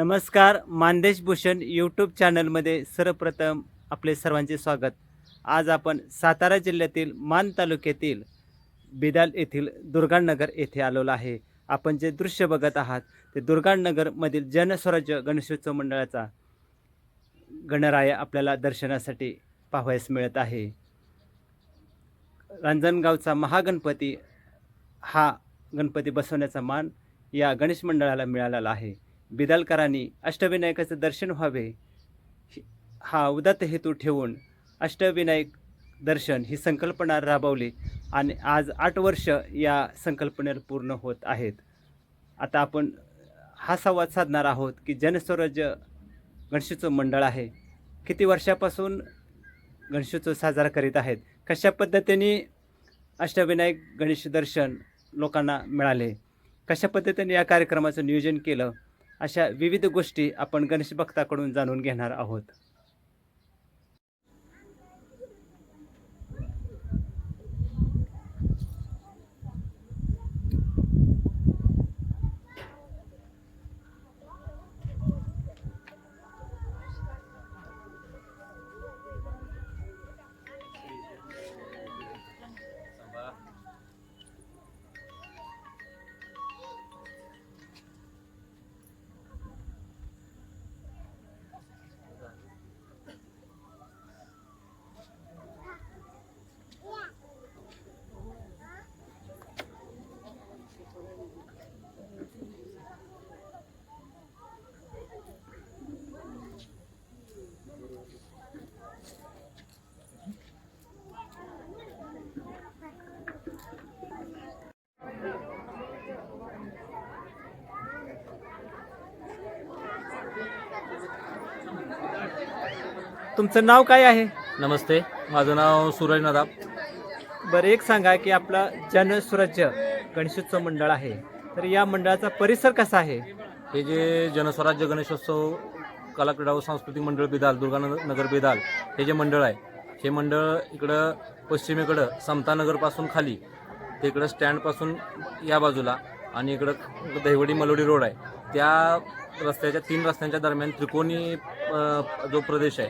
नमस्कार मानदेश भूषण यूट्यूब चॅनलमध्ये सर्वप्रथम आपले सर्वांचे स्वागत. आज आपण सातारा जिल्ह्यातील मान तालुक्यातील बिदाल येथील दुर्गानगर येथे आलेलो आहे. आपण जे दृश्य बघत आहात ते दुर्गानगरमधील जनस्वराज्य गणेशोत्सव मंडळाचा गणराया आपल्याला दर्शनासाठी पाहावयास मिळत आहे. रांजणगावचा महागणपती हा गणपती बसवण्याचा मान या गणेश मंडळाला मिळालेला आहे. बिदालकरांनी अष्टविनायकाचं दर्शन व्हावे. हा उदात्त हेतू ठेवून अष्टविनायक दर्शन ही संकल्पना राबवली आणि आज आठ वर्ष या संकल्पनेला पूर्ण होत आहेत. आता आपण हा संवाद साधणार आहोत की जनस्वराज्य गणेशोत्सव मंडळ आहे. किती वर्षापासून गणेशोत्सव साजरा करीत आहेत? कशा पद्धतीने अष्टविनायक गणेश दर्शन लोकांना मिळाले? कशा पद्धतीने या कार्यक्रमाचं नियोजन केलं? अशा विविध गोष्टी आपण गणेश भक्ताकडून जाणून घेणार आहोत. तुमचं नाव काय आहे? नमस्ते माझं नाव सूरज नदाब. बरं एक सांगा की आपला जनस्वराज्य गणेशोत्सव मंडळ आहे. तर या मंडळाचा परिसर कसा आहे? हे जे जनस्वराज्य गणेशोत्सव कला क्रीडा व सांस्कृतिक मंडळ बिदाल दुर्गानगर नगर बिदाल हे जे मंडळ आहे हे मंडळ इकडं पश्चिमेकडं समतानगरपासून खाली ते इकडं स्टँडपासून या बाजूला आणि इकडं दहिवडी मलोडी रोड आहे. त्या रस्त्याच्या तीन रस्त्यांच्या दरम्यान त्रिकोणी जो प्रदेश आहे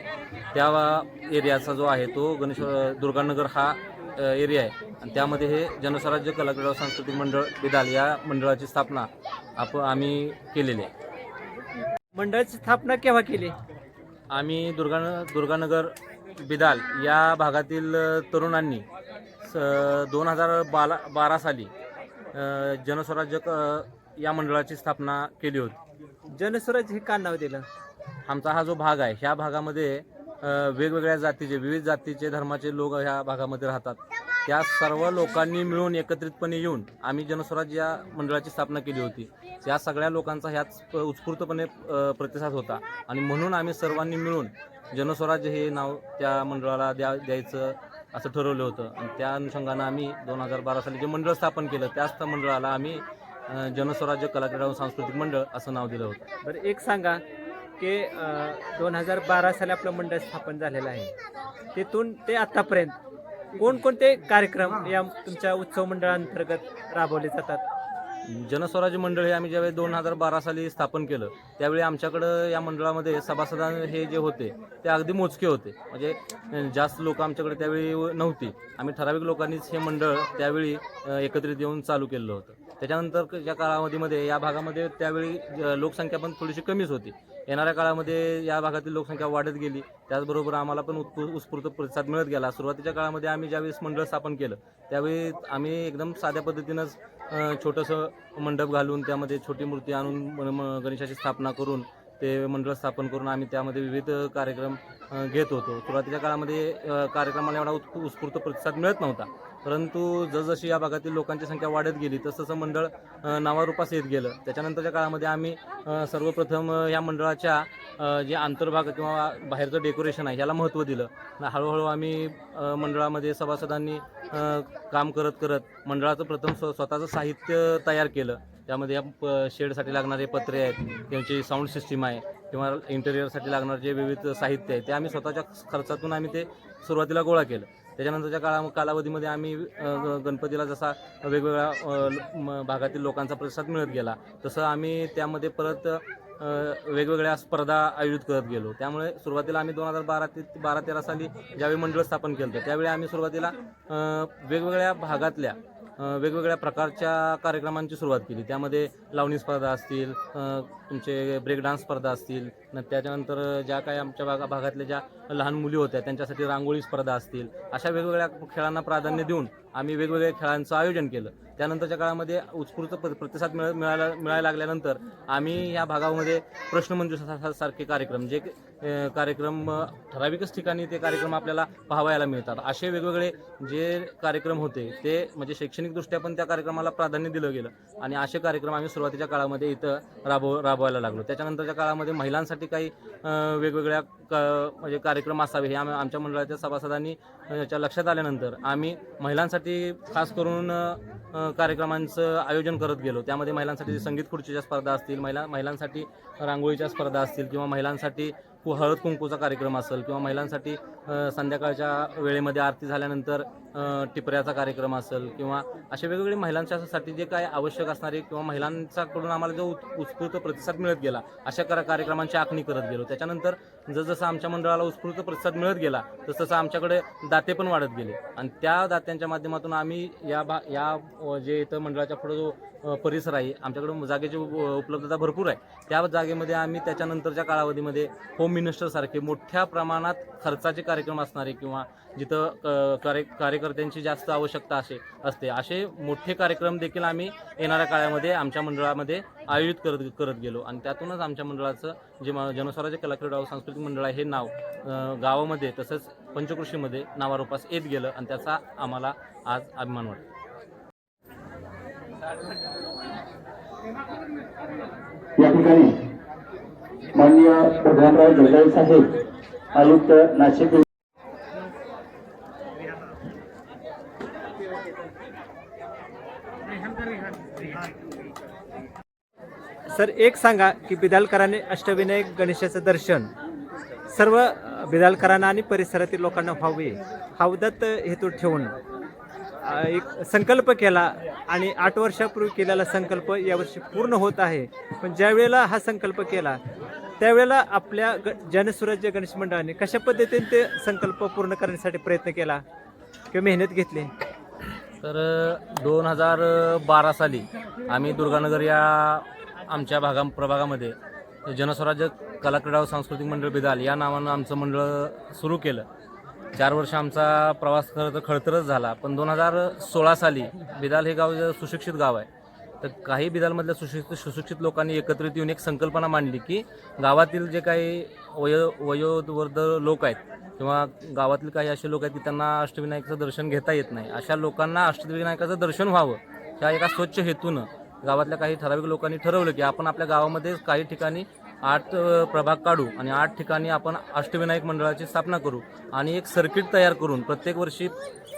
त्या एरियाचा जो आहे तो गणेश दुर्गानगर हा एरिया आहे. आणि त्यामध्ये हे जनस्वराज्य कला क्रीडा व सांस्कृतिक मंडळ बिदाल या मंडळाची स्थापना आप आम्ही केलेली आहे. मंडळाची स्थापना केव्हा केली? आम्ही दुर्गा दुर्गानगर बिदाल या भागातील तरुणांनी स दोन हजार बाला बारा साली जनस्वराज्य क- या मंडळाची स्थापना केली होती. जनस्वराज हे का नाव दिलं? आमचा हा जो भाग आहे ह्या भागामध्ये वेगवेगळ्या जातीचे विविध जातीचे धर्माचे लोक ह्या भागामध्ये राहतात. त्या सर्व लोकांनी मिळून एकत्रितपणे येऊन आम्ही जनस्वराज या मंडळाची स्थापना केली होती. या सगळ्या लोकांचा ह्याच प- उत्स्फूर्तपणे प्रतिसाद होता. आणि म्हणून आम्ही सर्वांनी मिळून जनस्वराज हे नाव त्या मंडळाला द्या द्यायचं असं ठरवलं होतं. आणि त्या अनुषंगानं आम्ही दोन हजार बारा साली जे मंडळ स्थापन केलं त्याच त्या मंडळाला आम्ही अ, जनस्वराज्य कला क्रीडा व सांस्कृतिक मंडळ असं नाव दिलं होतं. बरं एक सांगा की दोन हजार बारा साली आपलं मंडळ स्थापन झालेलं आहे. तिथून ते आत्तापर्यंत कोणकोणते कार्यक्रम या तुमच्या उत्सव मंडळांतर्गत राबवले जातात? जनस्वराज्य मंडळ हे आम्ही ज्यावेळी दोन हजार बारा साली स्थापन केलं त्यावेळी आमच्याकडं या मंडळामध्ये सभासद हे जे होते ते अगदी मोजके होते. म्हणजे अं, जास्त लोक आमच्याकडे त्यावेळी नव्हती. आम्ही ठराविक लोकांनीच हे मंडळ त्यावेळी अं, एकत्रित येऊन चालू केलं होतं. त्याच्यानंतर कालावधीमध्ये या भागामध्ये त्यावेळी लोकसंख्या पण थोडीशी कमीच होती. येणाऱ्या काळामध्ये या भागातील लोकसंख्या वाढत गेली. त्याचबरोबर आम्हाला पण उत्पू उत्स्फूर्त प्रतिसाद मिळत गेला. सुरुवातीच्या काळामध्ये आम्ही ज्यावेळेस मंडळ स्थापन केलं त्यावेळी आम्ही एकदम साध्या पद्धतीनंच छोटंसं मंडप घालून त्यामध्ये छोटी मूर्ती आणून म- गणेशाची स्थापना करून ते मंडळ स्थापन करून आम्ही त्यामध्ये विविध कार्यक्रम घेत होतो. सुरुवातीच्या काळामध्ये कार्यक्रमाला एवढा उत्स्फूर्त प्रतिसाद मिळत नव्हता. परंतु जसजशी या भागातील लोकांची संख्या वाढत गेली तसतसं मंडळ नावारूपास येत गेलं. त्याच्यानंतरच्या काळामध्ये आम्ही सर्वप्रथम या मंडळाच्या जे आंतरभाग किंवा बाहेरचं डेकोरेशन आहे याला महत्त्व दिलं. हळूहळू आम्ही मंडळामध्ये सभासदांनी काम करत करत मंडळाचं प्रथम स्व स्वतःचं साहित्य तयार केलं. त्यामध्ये या प शेडसाठी लागणारे पत्रे आहेत त्यांची साऊंड सिस्टीम आहे किंवा इंटेरियरसाठी लागणारे जे विविध साहित्य आहे ते आम्ही स्वतःच्या खर्चातून आम्ही ते सुरुवातीला गोळा केलं. त्याच्यानंतरच्या काळा कालावधीमध्ये आम्ही गणपतीला जसा वेगवेगळ्या म- भागातील लोकांचा प्रतिसाद मिळत गेला तसं आम्ही त्यामध्ये परत वेगवेगळ्या स्पर्धा आयोजित करत गेलो. त्यामुळे सुरुवातीला आम्ही दोन हजार बारा ते बारा तेरा साली ज्यावेळी मंडळ स्थापन केलं होतं त्यावेळी आम्ही सुरुवातीला वेगवेगळ्या भागातल्या वेगवेगळ्या प्रकारच्या कार्यक्रमांची सुरुवात केली. त्यामध्ये लावणी स्पर्धा असतील तुमचे ब्रेक डान्स स्पर्धा असतील त्याच्यानंतर ज्या काही आमच्या भागा भागातल्या ज्या लहान मुली होत्या त्यांच्यासाठी रांगोळी स्पर्धा असतील अशा वेगवेगळ्या खेळांना प्राधान्य देऊन आम्ही वेगवेगळ्या खेळांचं आयोजन केलं. त्यानंतरच्या काळामध्ये उत्स्फूर्त प्र- प्रतिसाद मिळ मिळायला मिळायला लागल्यानंतर आम्ही या भागामध्ये प्रश्नमंजुषा सारखे कार्यक्रम जे कार्यक्रम ठराविकच ठिकाणी ते कार्यक्रम आपल्याला पाहावयाला मिळतात. असे वेगवेगळे जे कार्यक्रम होते ते म्हणजे शैक्षणिकदृष्ट्या पण त्या कार्यक्रमाला प्राधान्य दिलं गेलं आणि असे कार्यक्रम आम्ही सुरुवातीच्या काळामध्ये इथं राबव राबवायला लागलो. त्याच्यानंतरच्या काळामध्ये महिलांसाठी काही वेगवेगळ्या क म्हणजे कार्यक्रम असावे हे आम्ही आमच्या मंडळाच्या सभासदांनी याच्या लक्षात आल्यानंतर आम्ही महिलांसाठी खास करून कार्यक्रमांचं आयोजन करत गेलो. त्यामध्ये महिलांसाठी संगीत खुर्चीच्या स्पर्धा असतील महिला महिलांसाठी रांगोळीच्या स्पर्धा असतील किंवा महिलांसाठी कु- हळद कुंकूचा कार्यक्रम असेल किंवा महिलांसाठी संध्याकाळच्या वेळेमध्ये आरती झाल्यानंतर टिपऱ्याचा कार्यक्रम असेल किंवा असे वेगवेगळे महिलांच्यासाठी जे काय आवश्यक असणारे किंवा महिलांच्याकडून आम्हाला जो उत्स्फूर्त प्रतिसाद मिळत गेला अशा करा कार्यक्रमांची आखणी करत गेलो. त्याच्यानंतर जसजसं आमच्या मंडळाला उत्स्फूर्त प्रतिसाद मिळत गेला तसतसं आमच्याकडे दाते पण वाढत गेले. आणि त्या दात्यांच्या माध्यमातून आम्ही या बा या जे इथं मंडळाच्या पुढे जो परिसर आहे आमच्याकडे जागेची उप- उपलब्धता भरपूर आहे. त्या जागेमध्ये आम्ही त्याच्यानंतरच्या कालावधीमध्ये होम मिनिस्टरसारखे मोठ्या प्रमाणात खर्चाचे कार्यक्रम असणारे किंवा जिथं कार्य कार्यकर्त्यांची जास्त आवश्यकता असे असते. असे मोठे कार्यक्रम देखील आम्ही येणाऱ्या काळामध्ये आमच्या मंडळामध्ये आयोजित करत करत गेलो. आणि त्यातूनच आमच्या मंडळाचं जे जनस्वराज्य कला क्रीडा व सांस्कृतिक मंडळ आहे हे नाव गावामध्ये तसंच पंचकृषीमध्ये नावारूपास येत गेलं आणि त्याचा आम्हाला आज अभिमान वाटतो. या ठिकाणी माननीय प्रधानराव जगदाळे साहेब आयुक्त नाशिक सर एक सांगा की बिदालकरांनी अष्टविनायक गणेशाचं दर्शन सर्व बिदालकरांना आणि परिसरातील लोकांना व्हावे हा उदत्त हेतू ठेवून एक संकल्प केला आणि आठ वर्षापूर्वी केलेला संकल्प यावर्षी पूर्ण होत आहे. पण ज्या वेळेला हा संकल्प केला त्यावेळेला आपल्या ग जनसुराज्य गणेश मंडळाने कशा पद्धतीने ते संकल्प पूर्ण करण्यासाठी प्रयत्न केला किंवा मेहनत घेतली? तर दोन हजार बारा साली आम्ही दुर्गानगर या आमच्या भागा प्रभागामध्ये जनस्वराज्य कलाक्रीडा व सांस्कृतिक मंडळ बिदाल या नावानं आमचं मंडळ सुरू केलं. चार वर्ष आमचा प्रवास खरं तर खळतरच झाला. पण दोन हजार सोळा साली बिदाल हे गाव सुशिक्षित गाव आहे तर काही बिदालमधल्या सुशिक्षित सुशिक्षित लोकांनी एकत्रित येऊन एक संकल्पना मांडली की गावातील जे काही वयो वयोवर्ध लोक आहेत किंवा गावातील काही असे लोक आहेत की त्यांना अष्टविनायकाचं दर्शन घेता येत नाही अशा लोकांना अष्टविनायकाचं दर्शन व्हावं ह्या एका स्वच्छ हेतूनं गावातल्या काही ठराविक लोकांनी ठरवलं की आपण आपल्या गावामध्ये काही ठिकाणी आठ प्रभाग काढू आणि आठ ठिकाणी आपण अष्टविनायक मंडळाची स्थापना करू आणि एक सर्किट तयार करून प्रत्येक वर्षी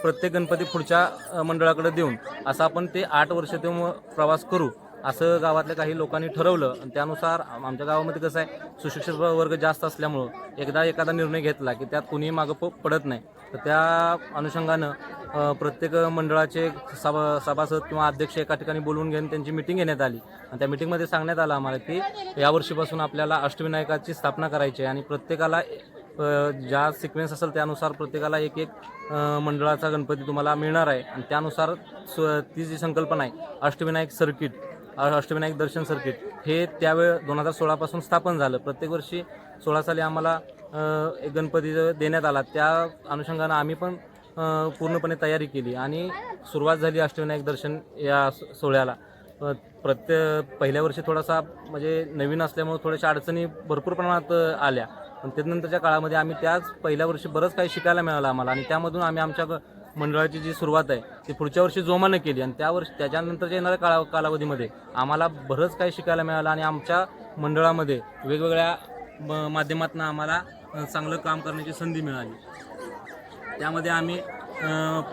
प्रत्येक गणपती पुढच्या मंडळाकडे देऊन असं आपण ते आठ वर्ष ते प्रवास करू असं गावातल्या काही लोकांनी ठरवलं. आणि त्यानुसार आमच्या गावामध्ये कसं आहे सुशिक्षित वर्ग जास्त असल्यामुळं एकदा एखादा निर्णय घेतला की त्यात कुणीही मागं प पडत नाही. तर त्या अनुषंगानं प्रत्येक मंडळाचे सभा सभासद किंवा अध्यक्ष एका ठिकाणी बोलवून घेऊन त्यांची मिटिंग घेण्यात आली. आणि त्या मिटिंगमध्ये सांगण्यात आलं आम्हाला की यावर्षीपासून आपल्याला अष्टविनायकाची स्थापना करायची आहे आणि प्रत्येकाला ज्या सिक्वेन्स असेल त्यानुसार प्रत्येकाला एक एक मंडळाचा गणपती तुम्हाला मिळणार आहे. आणि त्यानुसार ती जी संकल्पना आहे अष्टविनायक सर्किट अष्टविनायक दर्शन सर्किट हे त्यावेळ दोन हजार सोळापासून स्थापन झालं. प्रत्येक वर्षी सोळा साली आम्हाला गणपती देण्यात आला त्या अनुषंगानं आम्ही पण पूर्णपणे तयारी केली. आणि सुरुवात झाली अष्टविनायक दर्शन या सोहळ्याला. अ, प्रत्येक पहिल्या वर्षी थोडासा म्हणजे नवीन असल्यामुळे थोड्याशा अडचणी भरपूर प्रमाणात आल्या. पण त्यानंतरच्या काळामध्ये आम्ही त्याच पहिल्या वर्षी बरंच काही शिकायला मिळालं आम्हाला. आणि त्यामधून आम्ही आमच्या मंडळाची जी सुरुवात आहे ती पुढच्या वर्षी जोमानं केली. आणि त्या वर्षी त्याच्यानंतरच्या येणाऱ्या काळा कालावधीमध्ये आम्हाला बरंच काही शिकायला मिळालं. आणि आमच्या मंडळामध्ये वेगवेगळ्या म- माध्यमातून आम्हाला चांगलं काम करण्याची संधी मिळाली. त्यामध्ये आम्ही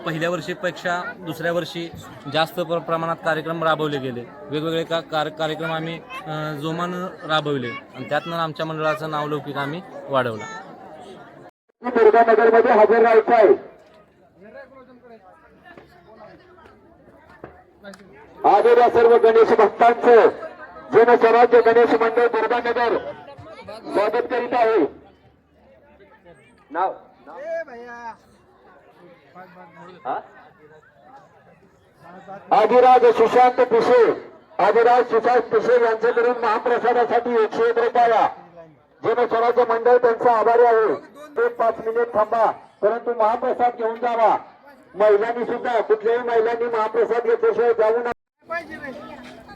पहिल्या वर्षीपेक्षा दुसऱ्या वर्षी जास्त प्र प्रमाणात कार्यक्रम राबवले गेले. वेगवेगळे का कार कार्यक्रम आम्ही जोमानं राबवले आणि त्यातनं आमच्या मंडळाचं नावलौकिक आम्ही वाढवला. आदर हजर राहायचं आहे. सर्व गणेश भक्तांचं जनस्वराज्य गणेश मंडळ दुर्गानगर स्वागत करीत आहे. नाव? आदिराज सुशांत पिशे आदिराज सुशांत पिशे यांच्याकडून महाप्रसादासाठी एकशे एक रुपया जनस्वराज्य मंडळ त्यांचा आभारी आहे ते पाच मिनिट थांबा परंतु महाप्रसाद घेऊन जावा. महिलांनी सुद्धा कुठल्याही महिलांनी महाप्रसाद घेतल्याशिवाय जाऊ नका.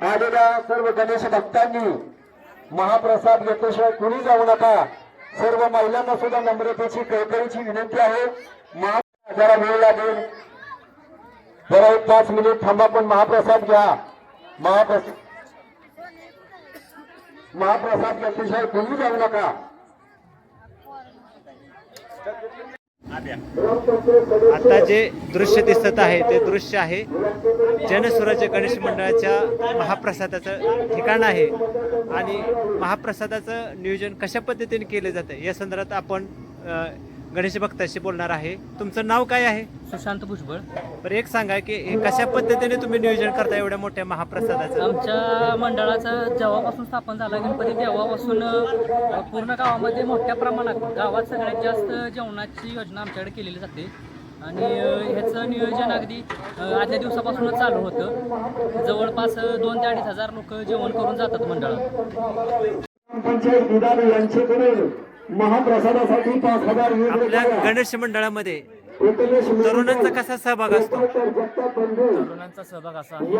आलेल्या सर्व गणेश भक्तांनी महाप्रसाद घेतल्याशिवाय कुणी जाऊ नका सर्व महिलांना सुद्धा नम्रतेची कळकळीची विनंती आहे. महा जरा वेळ लागेल. जरा एक पाच मिनिट थांबा पण महाप्रसाद घ्या. महाप्रसाद महाप्रसाद घेतल्याशिवाय कुणी जाऊ नका. आता जे दृश्य दिसत आहे ते दृश्य आहे जनसुराज्य गणेश मंडळाच्या महाप्रसादाचं ठिकाण आहे. आणि महाप्रसादाचं नियोजन कशा पद्धतीने केलं जातं? या संदर्भात आपण गणेश भक्ताशी बोलणार आहे. तुमचं नाव काय आहे? सुशांत भुजबळ. बरं एक सांगा की हे कशा पद्धतीने तुम्ही नियोजन करता एवढ्या मोठ्या महाप्रसादाचं? आमच्या मंडळाचं जेव्हापासून स्थापन झाला गणपती तेव्हापासून अ, पूर्ण गावामध्ये मोठ्या प्रमाणात गावात सगळ्यात जास्त जेवणाची योजना आमच्याकडे केलेली जाते. आणि अ, ह्याचं नियोजन अगदी अ, आदल्या दिवसापासूनच चालू होतं. जवळपास अ, दोन ते अडीच हजार लोक जेवण करून जातात मंडळात. पंचायत दुधाने यांच्याकडून महाप्रसादासाठी पाच हजार आपल्या. गणेश मंडळामध्ये तरुणांचा कसा सहभाग असतो तरुणांचा सहभाग असा आहे की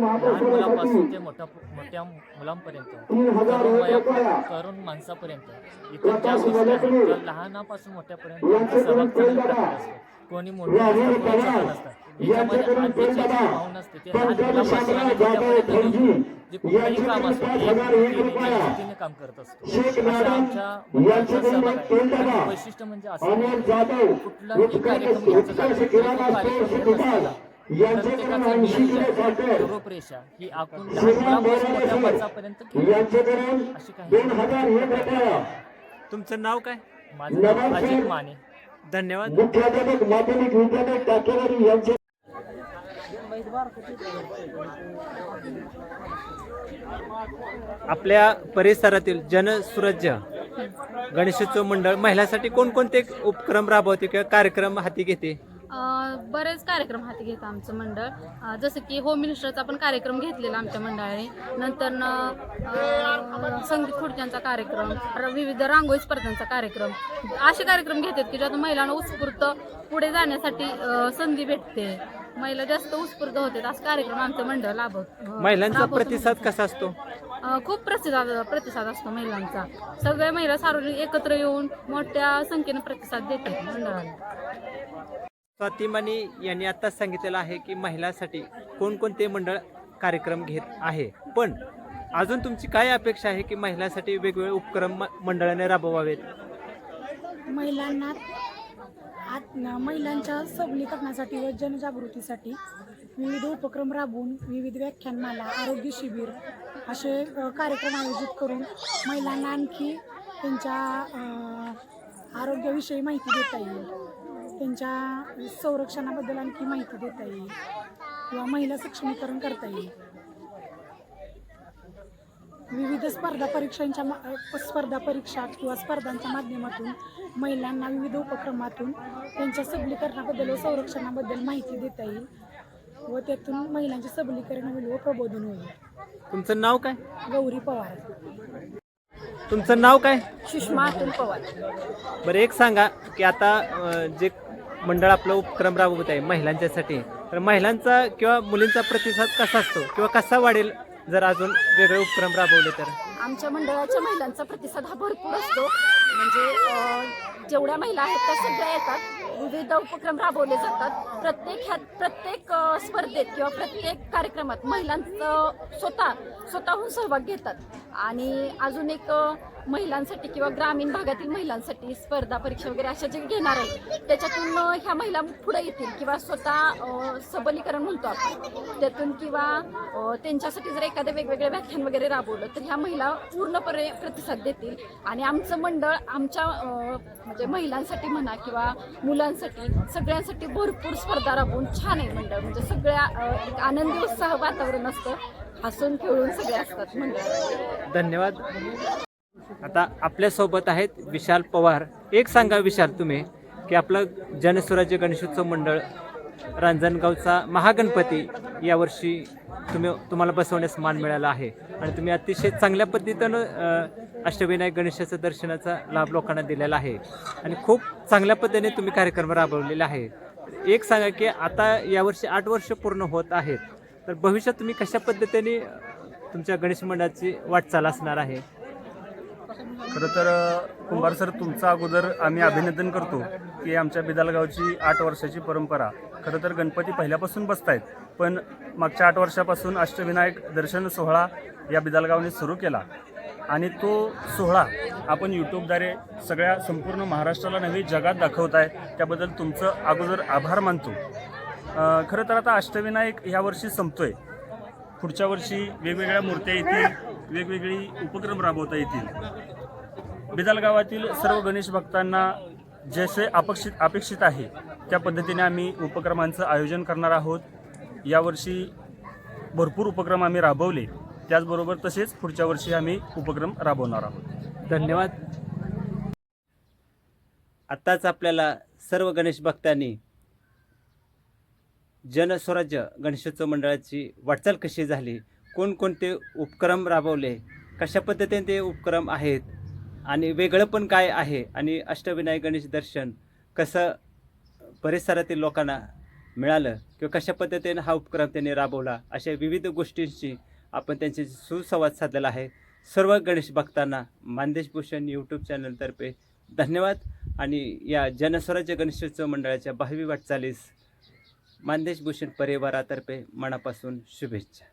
लहान मुलापासून महाप्रसादासाठी ते मोठ्या मोठ्या मुलांपर्यंत तरुण वया तरुण माणसापर्यंत इतर ज्या गोष्टी आहेत त्या लहानापासून मोठ्यापर्यंत त्यांचा सहभाग चांगल्या प्रकारे असतो कोणी मोठे जी कुठलंही काम असतं काम करत असतो. आमच्या वैशिष्ट्य म्हणजे असं कुठलाही कार्यक्रम रूपरेषा ही अशी काही तुमचं नाव काय? माझं नाव अजित माने. धन्यवाद. मुख्याध्यापक माध्यमिक विद्यालय टाकेवाडी यांचे आपल्या परिसरातील जनसुराज्य गणेशोत्सव मंडळ महिलांसाठी कोणकोणते उपक्रम राबवते किंवा कार्यक्रम हाती घेते? बरेच कार्यक्रम हाती घेतं आमचं मंडळ. जसं की होम मिनिस्टरचा पण कार्यक्रम घेतलेला आमच्या मंडळाने. नंतर संगीत खुर्च्यांचा कार्यक्रम विविध रांगोळी स्पर्धांचा कार्यक्रम. असे कार्यक्रम घेतात की ज्यातून महिलांना उत्स्फूर्त पुढे जाण्यासाठी संधी भेटते. महिला जास्त उत्स्फूर्त होतात असे कार्यक्रम आमचं मंडळ लाभवत महिलांचा प्रतिसाद. कसा असतो? खूप प्रतिसाद प्रतिसाद असतो महिलांचा. सगळ्या महिला सार्वजनिक एकत्र येऊन मोठ्या संख्येने प्रतिसाद देतात मंडळाला. स्वातिमानी यांनी आताच सांगितलेलं आहे की महिलांसाठी कोणकोणते मंडळ कार्यक्रम घेत आहे. पण अजून तुमची काय अपेक्षा आहे की महिलांसाठी वेगवेगळे उपक्रम म- मंडळाने राबवावेत? महिलांना आत महिलांच्या सबलीकरणासाठी व जनजागृतीसाठी विविध उपक्रम राबवून विविध व्याख्यानमाला आरोग्य शिबिर असे कार्यक्रम आयोजित करून महिलांना आणखी त्यांच्या आरोग्याविषयी माहिती देता येईल. त्यांच्या संरक्षणाबद्दल आणखी माहिती देता येईल. किंवा महिला सक्षमीकरण करता येईल. विविध स्पर्धा परीक्षांच्या स्पर्धा परीक्षा किंवा स्पर्धांच्या माध्यमातून महिलांना विविध उपक्रमातून त्यांच्या सबलीकरणाबद्दल व संरक्षणाबद्दल माहिती देता येईल व त्यातून महिलांचे सबलीकरण होईल व प्रबोधन होईल. तुमचं नाव काय? गौरी पवार. तुमचं नाव काय? सुषमा अतुल पवार. बरं एक सांगा की आता जे मंडळ आपलं उपक्रम राबवत आहे महिलांच्यासाठी. तर महिलांचा किंवा मुलींचा प्रतिसाद कसा असतो? किंवा कसा वाढेल? जर अजून वेगळे उपक्रम राबवले तर. आमच्या मंडळाच्या महिलांचा प्रतिसाद हा भरपूर असतो. म्हणजे जेवढ्या महिला आहेत त्या सगळ्या येतात. विविध उपक्रम राबवले जातात. प्रत्येक ह्यात प्रत्येक स्पर्धेत किंवा प्रत्येक कार्यक्रमात महिलांचं स्वतः स्वतःहून सहभाग घेतात. आणि अजून एक महिलांसाठी किंवा ग्रामीण भागातील महिलांसाठी स्पर्धा परीक्षा वगैरे अशा जे घेणार आहेत त्याच्यातून ह्या महिला पुढे येतील किंवा स्वतः सबलीकरण म्हणतो आपण त्यातून किंवा त्यांच्यासाठी जर एखादं वेगवेगळे व्याख्यान वगैरे राबवलं तर ह्या महिला पूर्णपणे प्रतिसाद देतील. आणि आमचं मंडळ आमच्या म्हणजे महिलांसाठी म्हणा किंवा मुलांसाठी सगळ्यांसाठी भरपूर स्पर्धा राबवून छान आहे मंडळ. म्हणजे सगळ्या एक आनंदी उत्साह वातावरण असतं. हसून खेळून सगळे असतात मंडळ. धन्यवाद. आता आपल्यासोबत आहेत विशाल पवार. एक सांगा विशाल तुम्ही की आपलं जनस्वराज्य गणेशोत्सव मंडळ रांजणगावचा महागणपती यावर्षी तुम्ही तुम्हाला बसवण्यास मान मिळाला आहे. आणि तुम्ही अतिशय चांगल्या पद्धतीनं अष्टविनायक गणेशाचं दर्शनाचा लाभ लोकांना दिलेला आहे. आणि खूप चांगल्या पद्धतीने तुम्ही कार्यक्रम राबवलेला आहे. एक सांगा की आता यावर्षी आठ वर्ष पूर्ण होत आहेत. तर भविष्यात तुम्ही कशा पद्धतीने तुमच्या गणेश मंडळाची वाटचाल असणार आहे? खरं तर कुंभार सर तुमचा अगोदर आम्ही अभिनंदन करतो की आमच्या बिदालगावची आठ वर्षाची परंपरा. खरं तर गणपती पहिल्यापासून बसत आहेत पण मागच्या आठ वर्षापासून अष्टविनायक दर्शन सोहळा या बिदालगावने सुरू केला. आणि तो सोहळा आपण यूट्यूबद्वारे सगळ्या संपूर्ण महाराष्ट्राला नव्हे जगात दाखवत आहे त्याबद्दल तुमचं अगोदर आभार मानतो. खरं तर आता अष्टविनायक ह्या वर्षी संपतोय. पुढच्या वर्षी वेगवेगळ्या मूर्त्या येतील वेगवेगळी उपक्रम राबवता येतील. बिदाल गावातील सर्व गणेश भक्तांना जसे अपेक्षित अपेक्षित आहे त्या पद्धतीने आम्ही उपक्रमांचं आयोजन करणार आहोत. यावर्षी भरपूर उपक्रम आम्ही राबवले. त्याचबरोबर तसेच पुढच्या वर्षी आम्ही उपक्रम राबवणार आहोत. धन्यवाद. आत्ताच आपल्याला सर्व गणेश भक्तांनी जनस्वराज्य गणेशोत्सव मंडळाची वाटचाल कशी झाली? कोणकोणते उपक्रम राबवले? कशा पद्धतीने ते उपक्रम आहेत? आणि वेगळं पण काय आहे? आणि अष्टविनायक गणेश दर्शन कसं परिसरातील लोकांना मिळालं किंवा कशा पद्धतीने हा उपक्रम त्यांनी राबवला अशा विविध गोष्टींशी आपण त्यांची सुसंवाद साधलेला आहे. सर्व गणेश भक्तांना मानदेश भूषण यूट्यूब चॅनलतर्फे धन्यवाद. आणि या जनस्वराज्य गणेशोत्सव मंडळाच्या भावी वाटचालीस मानदेश भूषण परिवारातर्फे मनापासून शुभेच्छा.